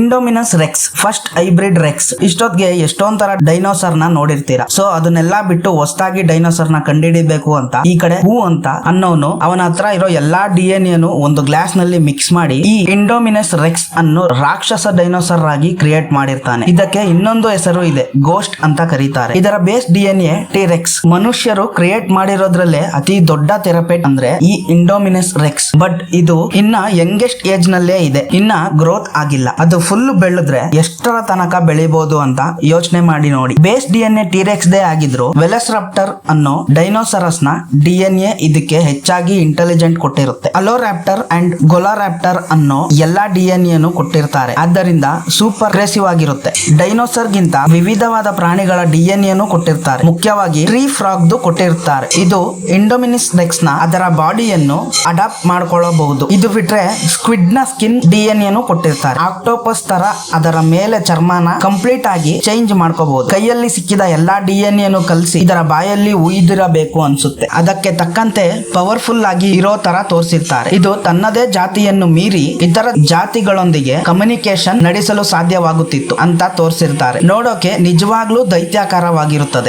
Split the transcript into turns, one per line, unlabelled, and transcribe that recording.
Indominus rex, first hybrid rex. ಇಷ್ಟೊತ್ತಿಗೆ ಎಷ್ಟೊಂದ್ ತರ ಡೈನೋಸರ್ನ ನೋಡಿರ್ತೀರಾ? ಸೊ, ಅದನ್ನೆಲ್ಲ ಬಿಟ್ಟು ಹೊಸದಾಗಿ ಡೈನೋಸರ್ನ ಕಂಡಿಡಿಬೇಕು ಅಂತ, ಈ ಕಡೆ ಹೂ ಅಂತ ಅನ್ನೋನು ಅವನ ಹತ್ರ ಇರೋ ಎಲ್ಲಾ ಡಿ ಎನ್ ಒಂದು ಗ್ಲಾಸ್ನಲ್ಲಿ ಮಿಕ್ಸ್ ಮಾಡಿ ಈ ಇಂಡೋಮಿನಸ್ ರೆಕ್ಸ್ ಅನ್ನು ರಾಕ್ಷಸ ಡೈನೋಸರ್ ಆಗಿ ಕ್ರಿಯೇಟ್ ಮಾಡಿರ್ತಾನೆ. ಇದಕ್ಕೆ ಇನ್ನೊಂದು ಹೆಸರು ಇದೆ ಗೋಸ್ಟ್ ಅಂತ ಕರೀತಾರೆ. ಇದರ base D N A T rex ಮನುಷ್ಯರು ಕ್ರಿಯೇಟ್ ಮಾಡಿರೋದ್ರಲ್ಲೇ ಅತಿ ದೊಡ್ಡ ಥೆರಪೇಟ್ ಅಂದ್ರೆ ಈ ಇಂಡೋಮಿನಸ್ ರೆಕ್ಸ್. ಬಟ್ ಇದು ಇನ್ನ ಯಂಗೆಸ್ಟ್ ಏಜ್ ನಲ್ಲೇ ಇದೆ, ಇನ್ನ ಗ್ರೋತ್ ಆಗಿಲ್ಲ. ಅದು ಫುಲ್ ಬೆಳೆದ್ರೆ ಎಷ್ಟರ ತನಕ ಬೆಳಿಬಹುದು ಅಂತ ಯೋಚನೆ ಮಾಡಿ ನೋಡಿ. Base D N A T rex they ಆಗಿದ್ರು ವೆಲಸ್ರಾಪ್ಟರ್ ಅನ್ನೋ ಡೈನೋಸರಸ್ನ ಡಿ ಎನ್ ಎ ಇದಕ್ಕೆ ಹೆಚ್ಚಾಗಿ ಇಂಟೆಲಿಜೆಂಟ್ ಕೊಟ್ಟಿರುತ್ತೆ. ಅಲೋರಾಪ್ಟರ್ ಅಂಡ್ ಗೊಲಾರಾಪ್ಟರ್ ಅನ್ನೋ ಎಲ್ಲಾ ಡಿ ಎನ್ ಕೊಟ್ಟಿರ್ತಾರೆ. ಆದ್ದರಿಂದ ಸೂಪರ್ ಅಗ್ರೆಸಿವ್ ಆಗಿರುತ್ತೆ. ಡೈನೋಸರ್ ಗಿಂತ ವಿವಿಧವಾದ ಪ್ರಾಣಿಗಳ ಡಿಎನ್ ಎನು ಕೊಟ್ಟಿರ್ತಾರೆ. ಮುಖ್ಯವಾಗಿ ಟ್ರೀ ಫ್ರಾಗ್ ದು ಕೊಟ್ಟಿರ್ತಾರೆ. ಇದು ಇಂಡೋಮಿನಿಸ್ ರೆಕ್ಸ್ನ ಅದರ ಬಾಡಿಯನ್ನು ಅಡಾಪ್ಟ್ ಮಾಡ್ಕೊಳ್ಳಬಹುದು ಇದು ಬಿಟ್ರೆ ಸ್ಕ್ವಿಡ್ನ ಸ್ಕಿನ್ ಡಿ ಎನ್ ಎನು ಕೊಟ್ಟಿರ್ತಾರೆ. ಆಕ್ಟೋಪಸ್ ತರ ಅದರ ಮೇಲೆ ಚರ್ಮನ ಕಂಪ್ಲೀಟ್ ಆಗಿ ಚೇಂಜ್ ಮಾಡ್ಕೋಬಹುದು. ಕೈಯಲ್ಲಿ ಸಿಕ್ಕಿದ ಎಲ್ಲಾ ಡಿ ಎನ್ ಎನು ಕಲಸಿ, ಇದರ ಬಾಯಲ್ಲಿ ಉಯ್ದಿರಬೇಕು ಅನ್ಸುತ್ತೆ. ಅದಕ್ಕೆ ತಕ್ಕಂತೆ ಪವರ್ಫುಲ್ ಆಗಿ ಇರೋ ತರ ತೋರಿಸಿರ್ತಾರೆ. ಇದು ತನ್ನದೇ ಜಾತಿಯನ್ನು ಮೀರಿ ಇತರ ಜಾತಿಗಳೊಂದಿಗೆ ಕಮ್ಯುನಿಕೇಶನ್ ನಡೆಸಲು ಸಾಧ್ಯವಾಗುತ್ತಿತ್ತು ಅಂತ ತೋರಿಸಿರ್ತಾರೆ. ನೋಡೋಕೆ ನಿಜವಾಗ್ಲೂ ದೈತ್ಯಾಕಾರವಾಗಿರುತ್ತದೆ.